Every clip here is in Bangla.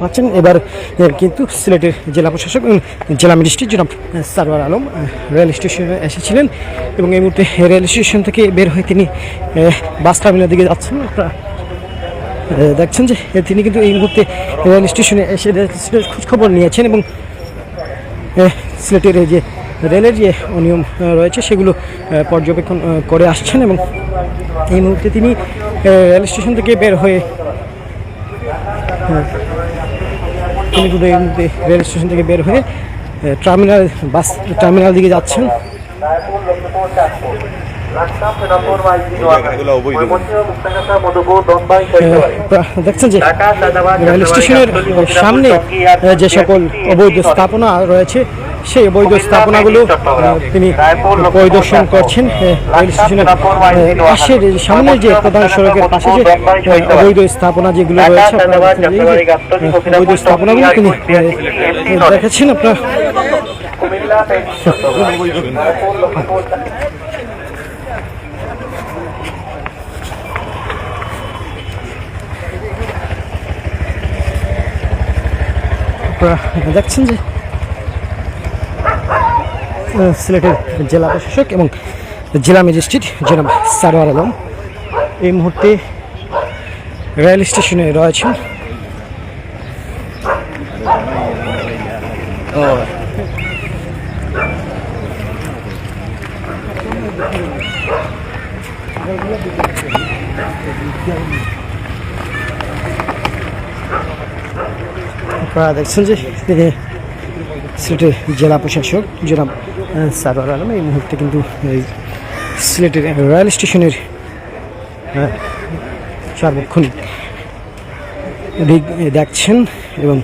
পাচ্ছেন। এবার কিন্তু সিলেটের জেলা প্রশাসক জেলা ম্যাজিস্ট্রেট জনাব সারওয়ার আলম রেল স্টেশনে এসেছিলেন এবং এই মুহূর্তে রেল স্টেশন থেকে বের হয়ে তিনি বাস টার্মিনাল দিকে যাচ্ছেন। দেখছেন যে তিনি কিন্তু এই মুহূর্তে রেল স্টেশনে এসে রেল খোঁজখবর নিয়েছেন এবং সিলেটের যে রেলের যে অনিয়ম রয়েছে সেগুলো পর্যবেক্ষণ করে আসছেন এবং এই মুহূর্তে তিনি রেল স্টেশন থেকে বের হ্যাঁ, তিনি রেল স্টেশন থেকে বের হয়ে টার্মিনাল বাস টার্মিনাল দিকে যাচ্ছেন। দেখছেন যে রেল স্টেশনের সামনে যে সকল অবৈধ স্থাপনা রয়েছে সেই অবৈধ স্থাপনাগুলো তিনি পরিদর্শন করছেন রেল স্টেশনের পাশের এই সামনের যে প্রধান সড়কের পাশে যে অবৈধ স্থাপনা যেগুলো রয়েছে অবৈধ স্থাপনাগুলো তিনি দেখেছেন আপনার? দেখছেন যে সিলেটের জেলা প্রশাসক এবং জেলা ম্যাজিস্ট্রেট জনাব সারোয়ার আলম। এই মুহূর্তে রেল স্টেশনে রয়েছেন। আপনারা দেখছেন যে সিলেটের জেলা প্রশাসক জনাব সারোয়ার আলম এই মুহূর্তে কিন্তু এই সিলেটের রেল স্টেশনের দিক দেখছেন এবং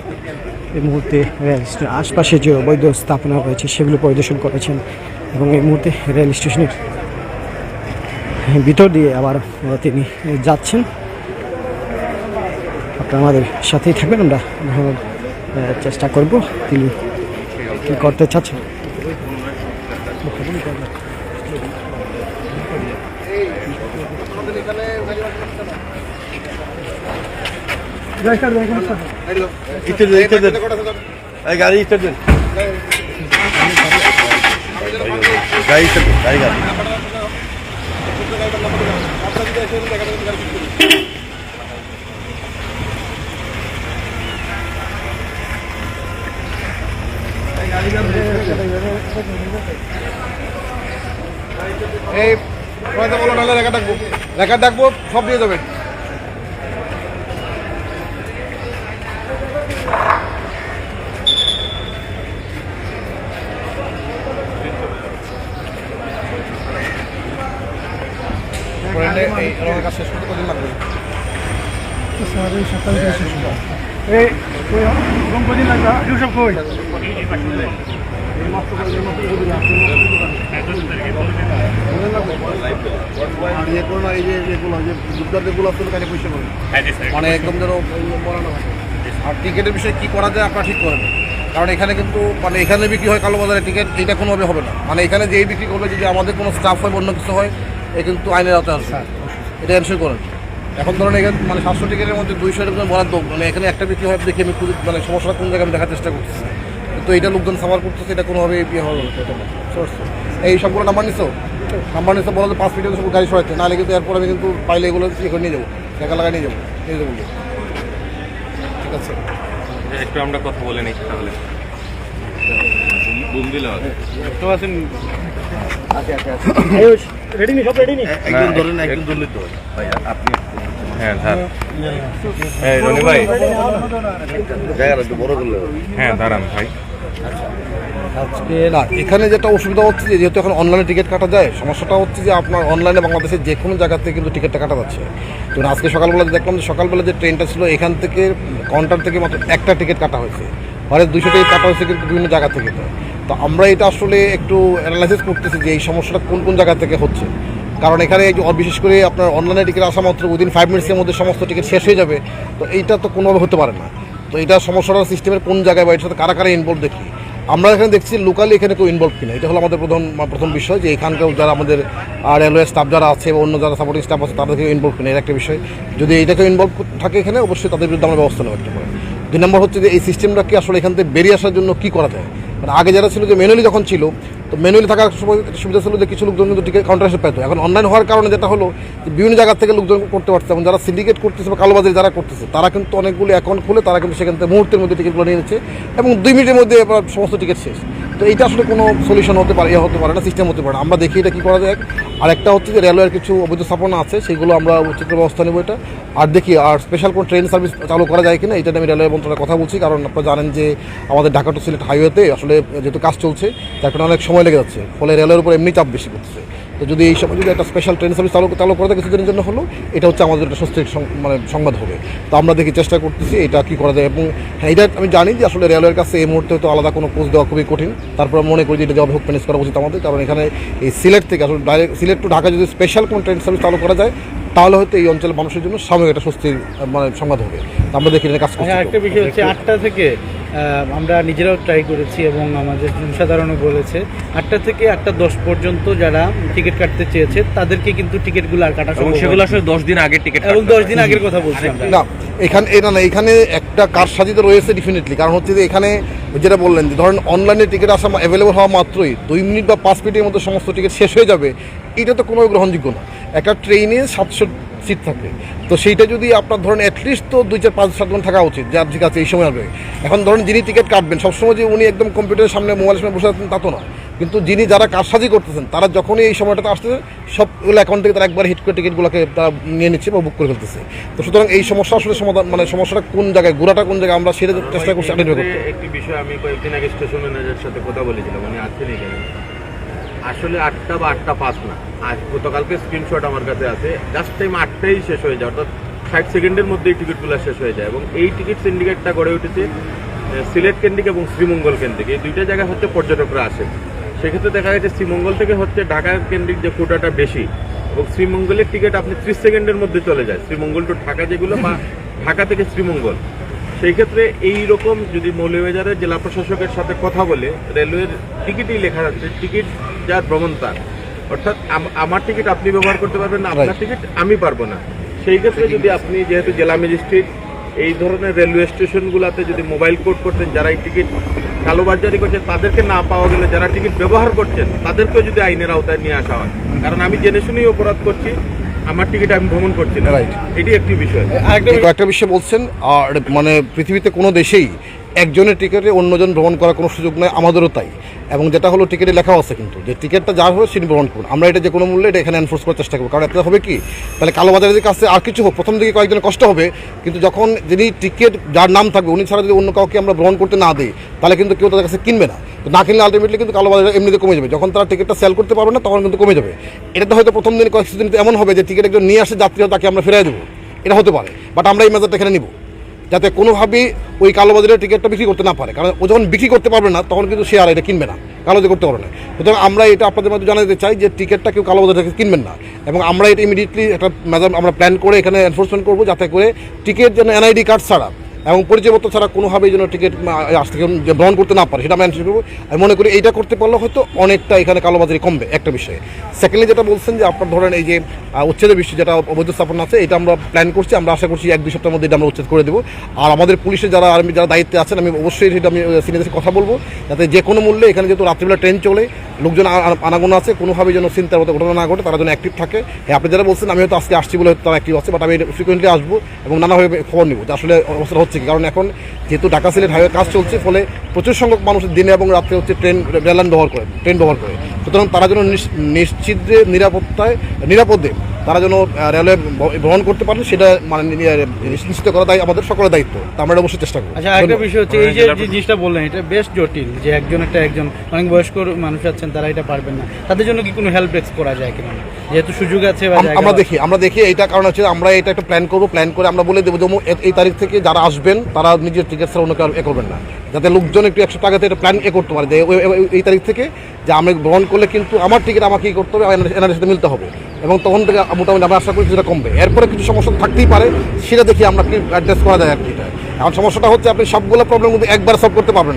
এই মুহূর্তে রেল স্টেশনের আশপাশে যে অবৈধ স্থাপনা রয়েছে সেগুলো পরিদর্শন করেছেন এবং এই মুহূর্তে রেল স্টেশনের ভিতর দিয়ে আবার তিনি যাচ্ছেন। আপনারা আমাদের সাথেই থাকবেন, আমরা চেষ্টা করব তিনি কি করতে চাচ্ছেন ইস্টার দেন ইস্টার দেন এই গাড়ি ইস্টার দেন গাড়ি এই ডাকবো ডাকবো সব দিয়ে দেবেন। কাজ শেষ করতে কদিন লাগবে? এই কোন কদিন লাগবে? ইউসুফ কই? আর ইয়ে মানে একদম যেন আর টিকিটের বিষয়ে কি করা যায় আপনারা ঠিক করেন কারণ এখানে কিন্তু মানে এখানে বিক্রি হয় কালো বাজারে টিকিট এটা কোনোভাবে হবে না। মানে এখানে যেই বিক্রি করবে যদি আমাদের কোনো স্টাফ হয় বা অন্য কিছু হয় এ কিন্তু আইনের আওতায় আসবে এটা এনশোর করেন। এখন ধরেন এখানে মানে সাতশো টিকিটের মধ্যে দুইশো এরকম বরাদ্দ। মানে এখানে একটা বিক্রি হয় দেখে আমি খুবই মানে সমস্যাটা কোন জায়গায় আমি দেখার চেষ্টা করতেছি। তো এটা লোকজন সামার করতেছে এটা কোনোভাবে বিয়ে হবে। এই সবগুলো নাম্বার নিছো? নাম্বার নিছো বলো পাঁচ মিনিটের সব গাড়ি সরাইতে। নাহলে কিন্তু এরপর আমি কিন্তু পাইলে এগুলো ইয়ে করে নিয়ে যাব। টাকা লাগাই নিয়ে যাব। নিয়ে যাব ঠিক আছে। একটু আমরা কথা বলে নিই তাহলে। বুম দিলে হবে। তো আছেন? রেডি নি সব রেডি নি? একজন ধরেন একজন ধরলে তো ভাই আপনি হ্যাঁ স্যার। এই রনি ভাই। জায়গাটা একটু বড় করলে হ্যাঁ দাঁড়ান ভাই। আজকে না এখানে যেটা অসুবিধা হচ্ছে যে যেহেতু এখন অনলাইনে টিকিট কাটা যায় সমস্যাটা হচ্ছে যে আপনার অনলাইনে বাংলাদেশের যে কোনো জায়গা থেকে কিন্তু টিকিটটা কাটা যাচ্ছে। তো আজকে সকালবেলা দেখলাম যে সকালবেলা যে ট্রেনটা ছিল এখান থেকে কাউন্টার থেকে মাত্র একটা টিকিট কাটা হয়েছে। মানে দুশো টিকিট কাটা হয়েছে কিন্তু বিভিন্ন জায়গা থেকে তো। তো আমরা এটা আসলে একটু অ্যানালাইসিস করতেছি যে এই সমস্যাটা কোন কোন জায়গা থেকে হচ্ছে। কারণ এখানে বিশেষ করে আপনার অনলাইনে টিকিট আসা মাত্র উইদিন ফাইভ মিনিটসের মধ্যে সমস্ত টিকিট শেষ হয়ে যাবে, তো এইটা তো কোনোভাবে হতে পারে না। তো এটা সমস্যাটা সিস্টেমের কোন জায়গায় বা এটার সাথে কারা কারা ইনভলভ দেখি। আমরা এখানে দেখছি লোকালি এখানে কেউ ইনভলভ কিনা। এটা হলো আমাদের প্রথম প্রথম বিষয় যে এখানকার যারা আমাদের রেলওয়ে স্টাফ যারা আছে বা অন্য যারা সাপোর্টিং স্টাফ আছে, তাদেরকেও ইনভলভ কিনা এটা একটা বিষয়। যদি এইটাকে ইনভলভ থাকে এখানে, অবশ্যই তাদের বিরুদ্ধে আমরা ব্যবস্থা নেওয়া একটা করে দুই নম্বর হচ্ছে যে এই সিস্টেমটাকে আসলে এখান থেকে বেরিয়ে আসার জন্য কি করা যায়? মানে আগে যারা ছিল যে ম্যানুয়ালি যখন ছিল, তো ম্যানুয়ালি থাকার সময় সুবিধা ছিল যে কিছু লোকজন কিন্তু টিকিট কাউন্টার এসে পেতো। এখন অনলাইন হওয়ার কারণে যেটা হলো যে বিভিন্ন জায়গা থেকে লোকজন করতে পারছে। এবং যারা সিন্ডিকেট করতেছে বা কালোবাজারি যারা করতেছে, তারা কিন্তু অনেকগুলো অ্যাকাউন্ট খুলে তারা কিন্তু সেখান থেকে মুহূর্তের মধ্যে টিকিটগুলো নিয়ে নিচ্ছে এবং দুই মিনিটের মধ্যে সমস্ত টিকিট শেষ। তো এইটা আসলে কোনো সলিউশন হতে পারে ইয়ে হতে পারে না সিস্টেম হতে পারে আমরা দেখি এটা কী করা যায়। আর একটা হচ্ছে যে রেলওয়ের কিছু অবৈধ স্থাপনা আছে, সেগুলো আমরা উচিত ব্যবস্থা নেব এটা। আর দেখি, আর স্পেশাল কোনো ট্রেন সার্ভিস চালু করা যায় কিনা, এটা আমি রেলওয়ে মন্ত্রণালয়ের কথা বলছি, কারণ আপনারা জানেন যে আমাদের ঢাকা টু সিলেট হাইওয়েতে আসলে যেহেতু কাজ চলছে, তার কারণে অনেক সময় লেগে যাচ্ছে। ফলে রেলওয়ের উপর এমনি চাপ বেশি করছে তো যদি এই সময় যদি একটা স্পেশাল ট্রেন সার্ভিস চালু চালু করা যায় কিছুদিনের জন্য হলো এটা হচ্ছে আমাদের একটা স্বস্তির মানে সংবাদ হবে। তো আমরা দেখি চেষ্টা করতেছি এটা কি করা যায় এবং হ্যাঁ এটা আমি জানি যে আসলে রেলওয়ের কাছে এই মুহূর্তে তো আলাদা কোনো পোস্ট দেওয়া খুবই কঠিন। তারপর মনে করি যে এটা জব হোক ম্যানেজ করা উচিত আমাদের। কারণ এখানে এই সিলেট থেকে আসলে ডাইরেক্ট সিলেট টু ঢাকা যদি স্পেশাল কোনো ট্রেন সার্ভিস চালু করা যায় তাহলে হয়তো এই অঞ্চলের মানুষের জন্য সাময়িক একটা স্বস্তির মানে সংবাদ হবে। আমরা দেখি এটা কাজ করছি হ্যাঁ একটা বিষয় হচ্ছে আটটা থেকে আমরা নিজেরাও ট্রাই করেছি এবং আমাদের জনসাধারণও বলেছে। আটটা থেকে আটটা দশ পর্যন্ত যারা টিকিট কাটতে চেয়েছে তাদেরকে কিন্তু টিকিটগুলো আর কাটা এবং সম্ভব সেগুলো আসলে দশ দিন আগে টিকিট এবং দশ দিন আগের কথা বলছি না এখানে এটা না এখানে একটা কারসাজিতে রয়েছে ডেফিনেটলি কারণ হচ্ছে যে এখানে যেটা বললেন যে ধরেন অনলাইনে টিকিট আসা অ্যাভেলেবল হওয়া মাত্রই দুই মিনিট বা পাঁচ মিনিটের মধ্যে সমস্ত টিকিট শেষ হয়ে যাবে। এটা তো কোনো গ্রহণযোগ্য না। একটা ট্রেনে সাতশো সিট থাকে। তো সেইটা যদি আপনার ধরেন অ্যাটলিস্ট তো দুই চার পাঁচ সাতজন থাকা উচিত যার ঠিক আছে এই সময় আসবে। এখন ধরেন যিনি টিকিট কাটবেন সবসময় যে উনি একদম কম্পিউটারের সামনে মোবাইলের সামনে বসে আছেন তা তো না কিন্তু যিনি যারা কারসাজি করতেছেন তারা যখনই এই সময়টাতে আসতেছে সবগুলো অ্যাকাউন্ট থেকে তারা একবার হিট করে টিকিটগুলোকে তারা নিয়ে নিচ্ছে বা বুক করে ফেলতেছে। তো সুতরাং এই সমস্যা আসলে সমাধান মানে সমস্যাটা কোন জায়গায় গোড়াটা কোন জায়গায় আমরা সেটা চেষ্টা করছি আইডেন্টিফাই করতে। একটি বিষয় আমি কয়েকদিন আগে স্টেশন ম্যানেজারের সাথে কথা বলেছিলাম উনি আছেন এখানে। আসলে আটটা বা আটটা পাঁচ না। আজ গতকালকে স্ক্রিনশট আমার কাছে আছে। জাস্ট টাইম আটটাই শেষ হয়ে যায়, অর্থাৎ ষাট সেকেন্ডের মধ্যে এই টিকিটগুলো শেষ হয়ে যায়। এবং এই টিকিট সিন্ডিকেটটা গড়ে উঠেছে সিলেট কেন্দ্রিক এবং শ্রীমঙ্গল কেন্দ্রিক। এই দুইটা জায়গা হচ্ছে পর্যটকরা আসে সেক্ষেত্রে দেখা গেছে শ্রীমঙ্গল থেকে হচ্ছে ঢাকা কেন্দ্রিক যে কোটাটা বেশি, এবং শ্রীমঙ্গলের টিকিট আপনি ত্রিশ সেকেন্ডের মধ্যে চলে যায়। শ্রীমঙ্গল টু ঢাকা যেগুলো বা ঢাকা থেকে শ্রীমঙ্গল। সেই ক্ষেত্রে এই রকম যদি মৌলভীবাজারের জেলা প্রশাসকের সাথে কথা বলে রেলওয়ের টিকিটই লেখা যাচ্ছে টিকিট যার ভ্রমণ তার। অর্থাৎ আমার টিকিট আপনি ব্যবহার করতে পারবেন না আপনার টিকিট আমি পারব না। সেই ক্ষেত্রে যদি আপনি যেহেতু জেলা ম্যাজিস্ট্রেট এই ধরনের রেলওয়ে স্টেশনগুলোতে যদি মোবাইল কোড করতেন যারা এই টিকিট কালোবাজারি করছেন তাদেরকে না পাওয়া গেলে যারা টিকিট ব্যবহার করছেন তাদেরকেও যদি আইনের আওতায় নিয়ে আসা হয়। কারণ আমি জেনে শুনেই অপরাধ করছি আমার টিকিট আমি ভ্রমণ করছি না। রাইট এটি একটি বিষয়। কয়েকটা বিষয় বলছেন আর মানে পৃথিবীতে কোনো দেশেই একজনের টিকিটে অন্যজন ভ্রমণ করার কোনো সুযোগ নয় আমাদেরও তাই। এবং যেটা হলো টিকিটে লেখাও আছে কিন্তু। যে টিকিটটা যার হবে সেটি ভ্রমণ করুন। আমরা এটা যে কোনো মূল্যে এটা এখানে এনফোর্স করার চেষ্টা করব। কারণ এটা হবে কি, তাহলে কালোবাজারের কাছে আর কিছু হোক, প্রথম দিকে কয়েকজনের কষ্ট হবে, কিন্তু যখন যিনি টিকিট যার নাম থাকবে, উনি ছাড়া যদি অন্য কাউকে আমরা গ্রহণ করতে না দিই, তাহলে কিন্তু কেউ তাদের কাছে কিনবে না। তো না কিনলে আলটিমেটলি কিন্তু কালোবাজার এমনিতে কমে যাবে। যখন তারা টিকিটটা সেল করতে পারবে না, তখন কিন্তু কমে যাবে। এটা তো হয়তো প্রথম দিন কয়েকশো দিন এমন হবে যে টিকিট একজন নিয়ে আসে যাত্রীরা তাকে আমরা ফেরাই দেবো। এটা হতে পারে। বাট আমরা এই মেজারটা এখানে নিব। যাতে কোনোভাবেই ওই কালোবাজারের টিকিটটা বিক্রি করতে না পারে। কারণ ও যখন বিক্রি করতে পারবে না, তখন কিন্তু সে আর এটা কিনবে না। কালোজি করতে পারবে না। সুতরাং আমরা এটা আপনাদের মধ্যে জানাতে চাই যে টিকিটটা কেউ কালোবাজার থেকে কিনবেন না। এবং আমরা এটা ইমিডিয়েটলি একটা ম্যাডাম আমরা প্ল্যান করে এখানে এনফোর্সমেন্ট করব, যাতে করে টিকিট যেন এনআইডি কার্ড ছাড়া এবং পরিচয়পত্র ছাড়া কোনোভাবেই যেন টিকিট আজ থেকে গ্রহণ করতে না পারে, সেটা আমি করব। আমি মনে করি এইটা করতে পারলে হয়তো অনেকটা এখানে কালোবাজারি কমবে, একটা বিষয়ে। সেকেন্ডলি যেটা বলছেন যে আপনার ধরেন এই যে উচ্ছেদের বিষয় যেটা অবৈধ স্থাপন আছে, এটা আমরা প্ল্যান করছি, আমরা আশা করছি এক দুই সপ্তাহের মধ্যে এটা আমরা উচ্ছেদ করে দেবো। আর আমাদের পুলিশের যারা আর্মি, যারা দায়িত্বে আছেন, আমি অবশ্যই সেটা আমি সিনিয়রদের কথা বলব, যাতে যে কোনো মূল্যে এখানে যেহেতু রাত্রিবেলা ট্রেন চলে লোকজন আনাগোনা আছে কোনোভাবে যেন চিন্তার মতো ঘটনা না ঘটে, তারা যেন অ্যাক্টিভ থাকে। হ্যাঁ আপনি যারা বলছেন, আমি হয়তো আজকে আসছি বলে তারা অ্যাক্টিভ আছে বাট আমি ফ্রিকুয়েন্টলি আসব এবং নানাভাবে খবর নিব যে আসলে অবস্থা হচ্ছে কি। কারণ এখন যেহেতু ঢাকা সিলেট হাইওয়ে কাজ চলছে, ফলে প্রচুর সংখ্যক মানুষ দিনে এবং রাত্রে হচ্ছে ট্রেন, রেল লাইন ব্যবহার করে, ট্রেন ব্যবহার করে। সুতরাং তারা যেন নিশ্চিত নিরাপত্তায়, নিরাপদে তারা যেন রেলওয়ে ভ্রমণ করতে পারেন সেটা মানে নিশ্চিত করা তাই আমাদের সকলের দায়িত্ব। তা আমরা এটা অবশ্যই চেষ্টা করব। আচ্ছা ধন্যবাদ। বিষয় হচ্ছে এই যে জিনিসটা বললেন এটা বেশ জটিল যে একজন একটা একজন অনেক বয়স্ক মানুষ আছেন তারা এটা পারবেন না। তাদের জন্য কি কোনো হেল্প ডেস্ক করা যায় কিনা? যেহেতু সুযোগ আছে আমরা দেখি আমরা দেখি এইটা কারণ হচ্ছে আমরা এটা একটা প্ল্যান করব প্ল্যান করে আমরা বলে দেবো যেমন এই তারিখ থেকে যারা আসবেন তারা নিজের টিকিট ছাড়া অন্য কারও এ করবেন না। যাতে লোকজন একটু একশো টাকাতে এটা প্ল্যান এ করতে পারে যে এই তারিখ থেকে যে আমি গ্রহণ করলে কিন্তু আমার টিকিট আমাকে কী করতে হবে এনআরের সাথে মিলতে হবে। এবং তখন থেকে মোটামুটি আমরা আশা করি সেটা কমবে। এরপরে কিছু সমস্যা থাকতেই পারে, সেটা দেখি আমরা কি অ্যাডজাস্ট করা যায় আর কি এটা। এখন সমস্যাটা হচ্ছে আপনি সবগুলো প্রবলেম কিন্তু একবার সলভ করতে পারবেন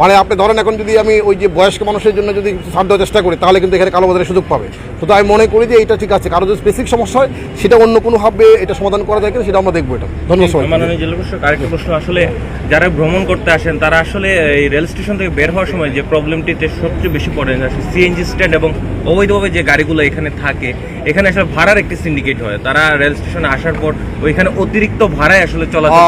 মানে আপনি ধরেন এখন যদি আমি ওই যে বয়স্ক মানুষের জন্য যদি দেওয়ার চেষ্টা করি তাহলে কিন্তু এখানে কালোবাজারের সুযোগ পাবে। তো আমি মনে করি যে এটা ঠিক আছে। কারও যদি স্পেসিফিক সমস্যা হয় সেটা অন্য কোনোভাবে এটা সমাধান করা যায় কিনা সেটা আমরা দেখব এটা। ধন্যবাদ। মাননীয় জেলা প্রশাসক আরেকটা প্রশ্ন আসলে যারা ভ্রমণ করতে আসেন তারা আসলে এই রেল স্টেশন থেকে বের হওয়ার সময় যে প্রবলেমটিতে সবচেয়ে বেশি পড়ে সিএনজি স্ট্যান্ড এবং অবৈধভাবে যে গাড়িগুলো এখানে থাকে এখানে আসলে ভাড়ার একটি সিন্ডিকেট হয়। তারা রেল স্টেশনে আসার পর ওইখানে অতিরিক্ত ভাড়ায় আসলে চলাচল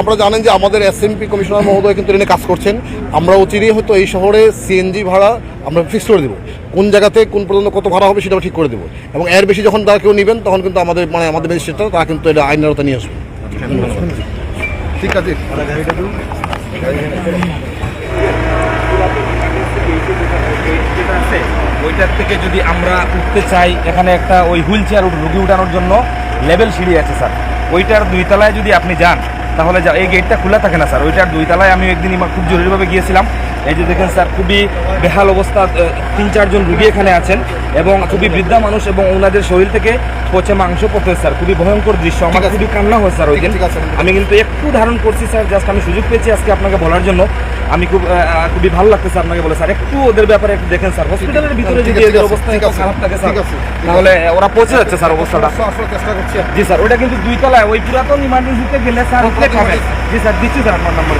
আপনারা জানেন যে আমাদের এসএমপি কমিশনার মহোদয় কিন্তু এনে কাজ করছেন। আমরা অচিরেই হয়তো এই শহরে সিএনজি ভাড়া আমরা ফিক্স করে দেবো। কোন জায়গাতে কোন পর্যন্ত কত ভাড়া হবে সেটা ঠিক করে দেবো। এবং এর বেশি যখন তারা কেউ নেবেন তখন কিন্তু আমাদের মানে আমাদের ম্যাজিস্ট্রেটরা তারা কিন্তু এটা আইনের নিয়ে আসবে। ঠিক আছে যেটা আছে ওইটার থেকে যদি আমরা উঠতে চাই, এখানে একটা ওই হুইল চেয়ার রুগী উঠানোর জন্য লেভেল সিঁড়ি আছে, স্যার। ওইটার দুইতলায় যদি আপনি যান, তাহলে এই গেটটা খোলা থাকে না, স্যার। ওইটার দুই তলায় আমি একদিন খুব জরুরিভাবে গিয়েছিলাম। এই যে দেখেন স্যার খুবই বেহাল অবস্থা তিন চারজন রুগী এখানে আছেন এবং খুবই বৃদ্ধা মানুষ এবং ওনাদের শরীর থেকে পচে মাংস পড়তে স্যার। খুবই ভয়ঙ্কর দৃশ্য আমার। খুবই কান্না হয় স্যার ওই দিন। আমি কিন্তু একটু ধারণ করছি স্যার জাস্ট আমি সুযোগ পেয়েছি আজকে আপনাকে বলার জন্য। আমি খুব খুবই ভালো লাগতেছে আপনাকে বলে স্যার। একটু ওদের ব্যাপারে একটু দেখেন স্যার। হসপিটালের ভিতরে যদি এদের অবস্থা খারাপ থাকে স্যার তাহলে ওরা পৌঁছে যাচ্ছে স্যার অবস্থাটা। চেষ্টা করছি। জি স্যার ওটা কিন্তু দুই তলায় ওই পুরাতন ইমার্জেন্সিতে গেলে স্যার জি স্যার দিচ্ছি স্যার আপনার নাম্বার